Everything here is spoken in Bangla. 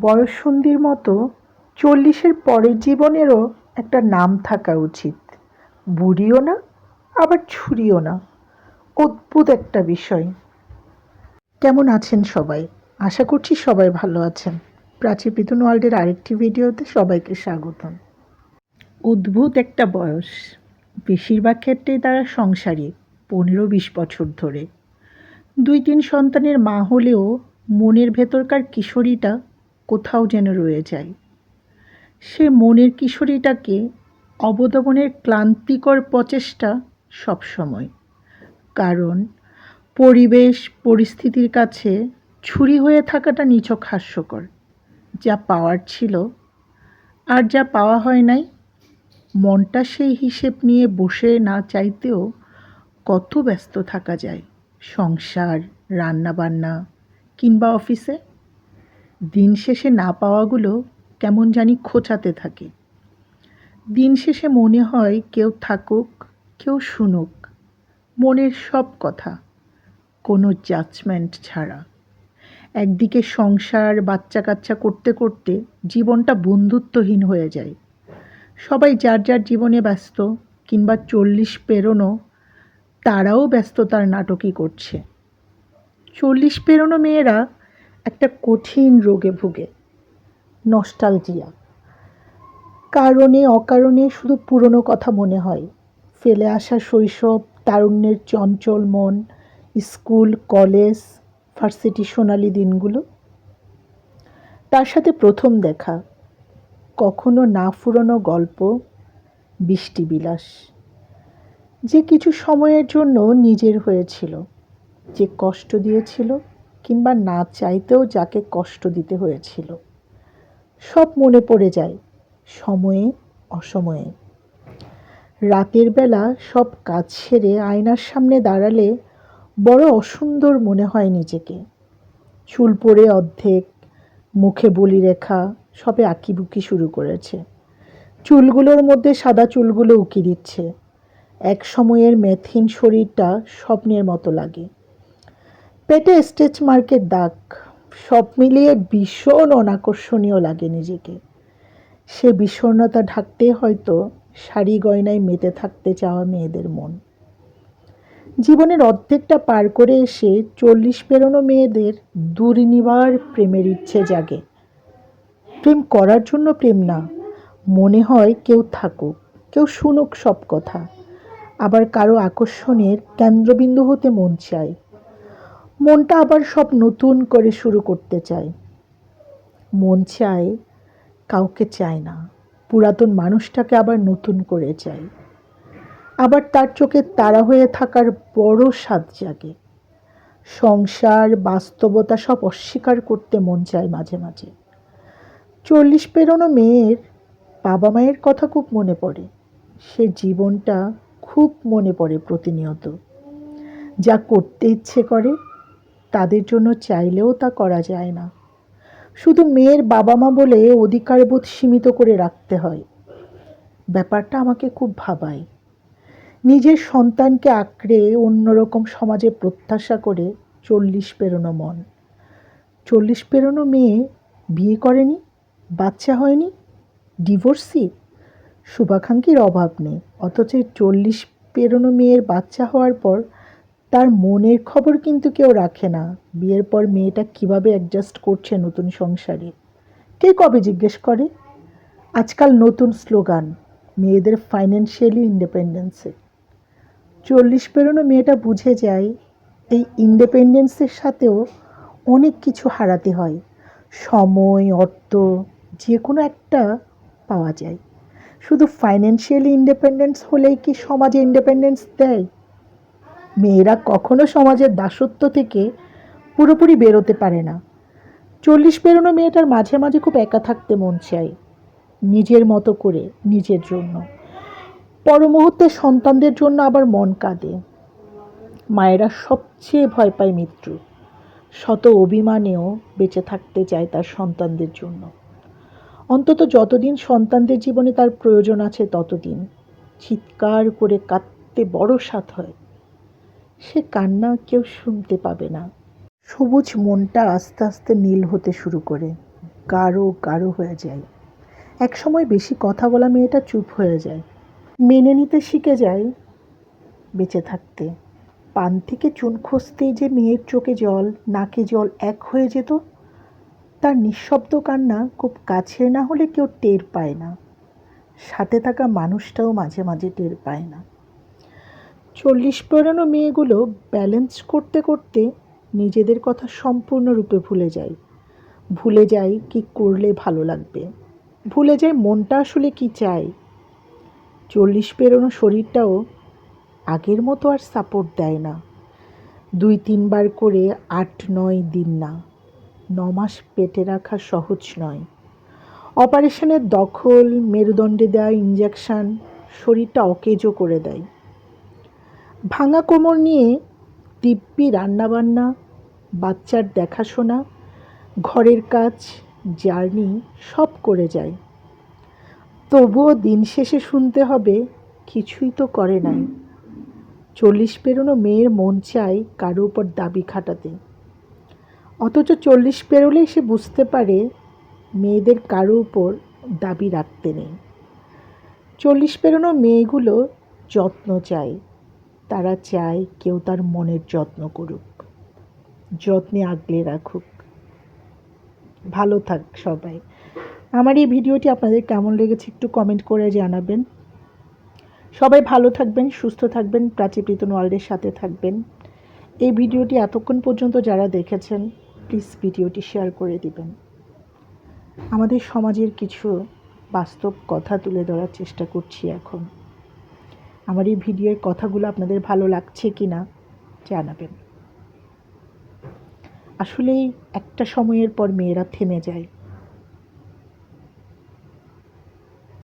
বয়ঃসন্ধির মতো চল্লিশের পরের জীবনেরও একটা নাম থাকা উচিত। বুড়িও না, আবার ছুরিও না। অদ্ভুত একটা বিষয়। কেমন আছেন সবাই? আশা করছি সবাই ভালো আছেন। প্রাচী পিতুন ওয়ার্ল্ডের আরেকটি ভিডিওতে সবাইকে স্বাগতম। অদ্ভুত একটা বয়স। বেশিরভাগ ক্ষেত্রেই তারা সংসারী পনেরো বিশ বছর ধরে। দুই তিন সন্তানের মা হলেও মনের ভেতরকার কিশোরীটা কোথাও যেন রয়ে যায়। সে মনের কিশোরীটাকে অবদমনের ক্লান্তিকর প্রচেষ্টা সবসময়। কারণ পরিবেশ, পরিস্থিতির কাছে ছুরি হয়ে থাকাটা নিছক হাস্যকর। যা পাওয়ার ছিল আর যা পাওয়া হয় নাই, মনটা সেই হিসেব নিয়ে বসে না চাইতেও কত ব্যস্ত থাকা যায়। সংসার, রান্নাবান্না কিংবা অফিসে। দিন শেষে না পাওয়াগুলো কেমন জানি খোঁচাতে থাকে। দিন শেষে মনে হয় কেউ থাকুক, কেউ শুনুক। মনের সব কথা, কোনো জাজমেন্ট ছাড়া। একদিকে সংসার বাচ্চা কাচ্চা করতে করতে জীবনটা বন্ধুত্বহীন হয়ে যায়। সবাই যার যার জীবনে ব্যস্ত কিংবা চল্লিশ পেরোনো, তারাও ব্যস্ততার নাটকই করছে। চল্লিশ পেরোনো মেয়েরা একটা কঠিন রোগে ভুগে। নস্টালজিয়া। কারণে, অকারণে শুধু পুরনো কথা মনে হয়। ফেলে আসা শৈশব, তারুণ্যের চঞ্চল মন, স্কুল, কলেজ, ভার্সিটি সোনালি দিনগুলো। তার সাথে প্রথম দেখা, কখনো না ফুরনো গল্প, বৃষ্টি বিলাস। যে কিছু সময়ের জন্য নিজের হয়েছিল, যে কষ্ট দিয়েছিল কিংবা না চাইতেও যাকে কষ্ট দিতে হয়েছিল। সব মনে পড়ে যায়, সময়ে, অসময়ে। রাতের বেলা সব কাজ সেরে আয়নার সামনে দাঁড়ালে বড় অসুন্দর মনে হয় নিজেকে। চুল পরে অর্ধেক, মুখে বলি রেখা, সবে আঁকিবুকি শুরু করেছে। চুলগুলোর মধ্যে সাদা চুলগুলো উকি দিচ্ছে। এক সময়ের মেথিন শরীরটা স্বপ্নের মতো লাগে। পেটে স্টেচ মার্কের দাগ। সব মিলিয়ে ভীষণ অনাকর্ষণীয় লাগে নিজেকে। সে বিষণ্ণতা ঢাকতে হয়তো শাড়ি গয়নায় মেতে থাকতে চাওয়া মেয়েদের মন। জীবনের অর্ধেকটা পার করে এসে চল্লিশ পেরোনো মেয়েদের দুর্নিবার প্রেমের ইচ্ছে জাগে। প্রেম করার জন্য প্রেম না, মনে হয় কেউ থাকুক, কেউ শুনুক সব কথা। আবার কারও আকর্ষণের কেন্দ্রবিন্দু হতে মন চায়। মনটা আবার সব নতুন করে শুরু করতে চায়। মন চায়, কাউকে চায় না। পুরাতন মানুষটাকে আবার নতুন করে চায়। আবার তার চোখে তারা হয়ে থাকার বড় স্বাদ জাগে। সংসার, বাস্তবতা সব অস্বীকার করতে মন চায় মাঝে মাঝে। চল্লিশ পেরোনো মেয়ের বাবা মায়ের কথা খুব মনে পড়ে। সে জীবনটা খুব মনে পড়ে প্রতিনিয়ত। যা করতে ইচ্ছে করে তাদের জন্য চাইলেও তা করা যায় না। শুধু মেয়ের বাবা মা বলে অধিকারবোধ সীমিত করে রাখতে হয়। ব্যাপারটা আমাকে খুব ভাবায়। নিজের সন্তানকে আঁকড়ে অন্যরকম সমাজে প্রত্যাশা করে চল্লিশ পেরোনো মন। চল্লিশ পেরোনো মেয়ে বিয়ে করেনি, বাচ্চা হয়নি, ডিভোর্সি? শুভাকাঙ্ক্ষীর অভাব নেই। অথচ চল্লিশ পেরোনো মেয়ের বাচ্চা হওয়ার পর তার মনের খবর কিন্তু কেউ রাখে না। বিয়ের পর মেয়েটা কীভাবে অ্যাডজাস্ট করছে নতুন সংসারে? কে কবে জিজ্ঞেস করে? আজকাল নতুন স্লোগান, মেয়েদের ফাইন্যান্সিয়ালি ইন্ডিপেন্ডেন্সে চল্লিশ পেরোনো মেয়েটা বুঝে যায়, এই ইন্ডিপেন্ডেন্সের সাথেও অনেক কিছু হারাতে হয়। সময়, অর্থ যে কোনো একটা পাওয়া যায়। শুধু ফাইন্যান্সিয়ালি ইন্ডিপেন্ডেন্স হলেই কি সমাজে ইন্ডিপেন্ডেন্স দেয়? মেয়েরা কখনো সমাজের দাসত্ব থেকে পুরোপুরি বেরোতে পারে না। চল্লিশ বেরোনো মেয়েটার মাঝে মাঝে খুব একা থাকতে মন চায়, নিজের মতো করে, নিজের জন্য। পর মুহূর্তে সন্তানদের জন্য আবার মন কাঁদে। মায়েরা সবচেয়ে ভয় পায় মৃত্যু। শত অভিমানেও বেঁচে থাকতে চায় তার সন্তানদের জন্য। অন্তত যতদিন সন্তানদের জীবনে তার প্রয়োজন আছে ততদিন। চিৎকার করে কাঁদতে বড় সাথ হয়। সে কান্না কেউ শুনতে পাবে না। সবুজ মনটা আস্তে আস্তে নীল হতে শুরু করে, গাঢ় গাঢ় হয়ে যায়। এক সময় বেশি কথা বলা মেয়েটা চুপ হয়ে যায়। মেনে নিতে শিখে যায় বেঁচে থাকতে। পান থেকে চুন খসতেই যে মেয়ের চোখে জল, নাকে জল এক হয়ে যেত, তার নিঃশব্দ কান্না খুব কাছে না হলে কেউ টের পায় না। সাথে থাকা মানুষটাও মাঝে মাঝে টের পায় না। চল্লিশ পেরানো মেয়েগুলো ব্যালেন্স করতে করতে নিজেদের কথা সম্পূর্ণরূপে ভুলে যায়। ভুলে যায় কি করলে ভালো লাগবে। ভুলে যায় মনটা আসলে কি চায়। চল্লিশ পেরোনো শরীরটাও আগের মতো আর সাপোর্ট দেয় না। দুই তিনবার করে আট নয় দিন না। ন মাস পেটে রাখা সহজ নয়। অপারেশনের দখল, মেরুদণ্ডে দেওয়া ইঞ্জেকশান শরীরটা অকেজো করে দেয়। ভাঙা কোমর নিয়ে দিব্যি রান্নাবান্না, বাচ্চার দেখাশোনা, ঘরের কাজ, জার্নি সব করে যায়। তবুও দিন শেষে শুনতে হবে, কিছুই তো করে নাই। চল্লিশ পেরোনো মেয়ের মন চায় কারও উপর দাবি খাটাতে। অথচ চল্লিশ পেরোলেই সে বুঝতে পারে মেয়েদের কারও উপর দাবি রাখতে নেই। চল্লিশ পেরোনো মেয়েগুলো যত্ন চায়। তারা চায় কেউ তার মনের যত্ন করুক। যত্নে আগলে রাখুক। ভালো থাক সবাই। আমার এই ভিডিওটি আপনাদের কেমন লেগেছে একটু কমেন্ট করে জানাবেন। সবাই ভালো থাকবেন, সুস্থ থাকবেন প্রাচী প্রীতন ওয়ার্ল্ডের সাথে থাকবেন। এই ভিডিওটি এতক্ষণ পর্যন্ত যারা দেখেছেন প্লিজ ভিডিওটি শেয়ার করে দিবেন। আমাদের সমাজের কিছু বাস্তব কথা তুলে ধরার চেষ্টা করছি এখন। আমার এই ভিডিওর কথাগুলো আপনাদের ভালো লাগছে কি না জানাবেন। আসলেই একটা সময়ের পর মেয়েরা থেমে যায়।